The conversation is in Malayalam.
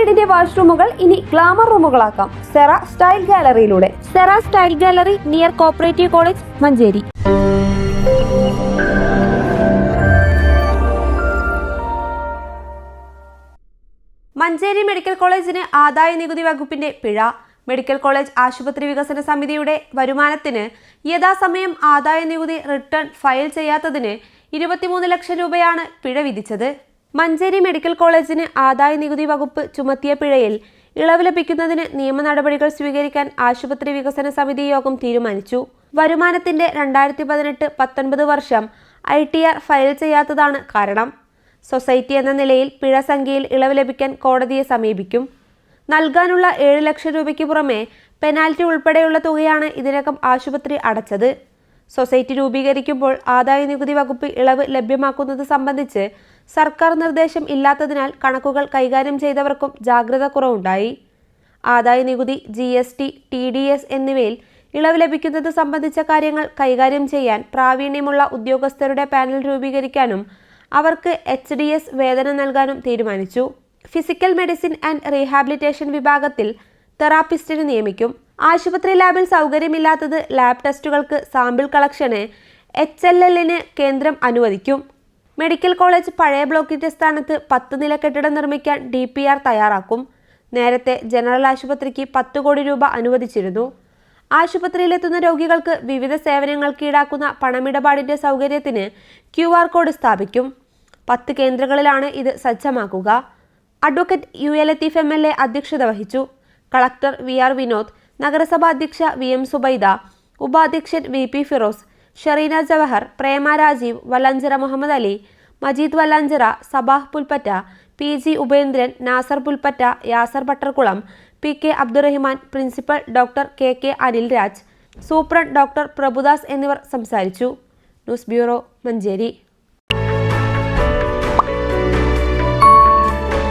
വീടിന്റെ വാഷ്റൂമുകൾ ഇനി ഗ്ലാമർ റൂമുകളാക്കാം. Cera style ഗാലറിയിലൂടെ. Sera style gallery near cooperative college Manjeri. Manjeri medical കോളേജിന് ആദായ നികുതി വകുപ്പിന്റെ പിഴ. മെഡിക്കൽ കോളേജ് ആശുപത്രി വികസന സമിതിയുടെ വരുമാനത്തിന് യഥാസമയം ആദായ നികുതി റിട്ടേൺ ഫയൽ ചെയ്യാത്തതിന് ഇരുപത്തിമൂന്ന് ലക്ഷം രൂപയാണ് പിഴ വിധിച്ചത്. മഞ്ചേരി മെഡിക്കൽ കോളേജിന് ആദായ നികുതി വകുപ്പ് ചുമത്തിയ പിഴയിൽ ഇളവ് ലഭിക്കുന്നതിന് നിയമ നടപടികൾ സ്വീകരിക്കാൻ ആശുപത്രി വികസന സമിതി യോഗം തീരുമാനിച്ചു. വരുമാനത്തിന്റെ രണ്ടായിരത്തി പതിനെട്ട് പത്തൊൻപത് വർഷം ഐ ടി ആർ ഫയൽ ചെയ്യാത്തതാണ് കാരണം. സൊസൈറ്റി എന്ന നിലയിൽ പിഴ സംഖ്യയിൽ ഇളവ് ലഭിക്കാൻ കോടതിയെ സമീപിക്കും. നൽകാനുള്ള ഏഴ് ലക്ഷം രൂപയ്ക്ക് പുറമെ പെനാൽറ്റി ഉൾപ്പെടെയുള്ള തുകയാണ് ഇതിനകം ആശുപത്രി അടച്ചത്. സൊസൈറ്റി രൂപീകരിക്കുമ്പോൾ ആദായ നികുതി വകുപ്പ് ഇളവ് ലഭ്യമാക്കുന്നത് സംബന്ധിച്ച് സർക്കാർ നിർദ്ദേശം ഇല്ലാത്തതിനാൽ കണക്കുകൾ കൈകാര്യം ചെയ്തവർക്കും ജാഗ്രത കുറവുണ്ടായി. ആദായ നികുതി G S T T D S എന്നിവയിൽ ഇളവ് ലഭിക്കുന്നത് സംബന്ധിച്ച കാര്യങ്ങൾ കൈകാര്യം ചെയ്യാൻ പ്രാവീണ്യമുള്ള ഉദ്യോഗസ്ഥരുടെ പാനൽ രൂപീകരിക്കാനും അവർക്ക് എച്ച് ഡി എസ് വേതനം നൽകാനും തീരുമാനിച്ചു. ഫിസിക്കൽ മെഡിസിൻ ആൻഡ് റീഹാബിലിറ്റേഷൻ വിഭാഗത്തിൽ തെറാപ്പിസ്റ്റിനെ നിയമിക്കും. ആശുപത്രി ലാബിൽ സൗകര്യമില്ലാത്തത് ലാബ് ടെസ്റ്റുകൾക്ക് സാമ്പിൾ കളക്ഷന് എച്ച് എൽ എല്ലിന് കേന്ദ്രം അനുവദിക്കും. മെഡിക്കൽ കോളേജ് പഴയ ബ്ലോക്കിന്റെ സ്ഥാനത്ത് പത്ത് നില കെട്ടിടം നിർമ്മിക്കാൻ ഡി പി ആർ തയ്യാറാക്കും. നേരത്തെ ജനറൽ ആശുപത്രിക്ക് പത്ത് കോടി രൂപ അനുവദിച്ചിരുന്നു. ആശുപത്രിയിലെത്തുന്ന രോഗികൾക്ക് വിവിധ സേവനങ്ങൾക്ക് ഈടാക്കുന്ന പണമിടപാടിന്റെ സൗകര്യത്തിന് ക്യു ആർ കോഡ് സ്ഥാപിക്കും. പത്ത് കേന്ദ്രങ്ങളിലാണ് ഇത് സജ്ജമാക്കുക. Advocate U A Latheef M L A അധ്യക്ഷത വഹിച്ചു. കളക്ടർ വി ആർ വിനോദ് നഗരസഭാ അധ്യക്ഷ വി എം സുബൈദ ഉപാധ്യക്ഷൻ V P Firoz Shereena Jawahar Prema Rajeev Vallanchira Muhammad Ali Majeed Vallanchira Sabah Pulpatta P G Upendran Nasar Pulpatta Yasar Pattarkulam P K Abdurahiman principal doctor K K Anil Raj superintendent doctor Prabhudas എന്നിവർ സംസാരിച്ചു. News bureau Manjeri.